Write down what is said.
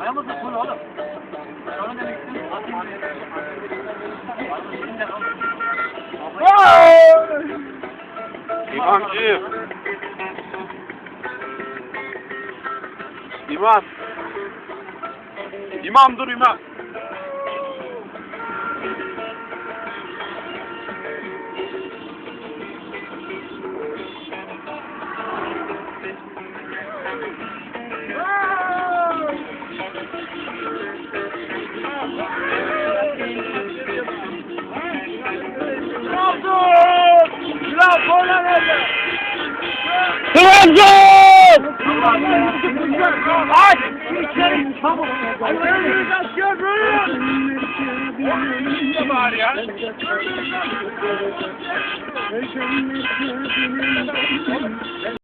Ayağımızı full oğlum. Sonra ne gitsin? İmamcığım. İmam. İmam dur imam. Trabzon! Aç! Çabuk!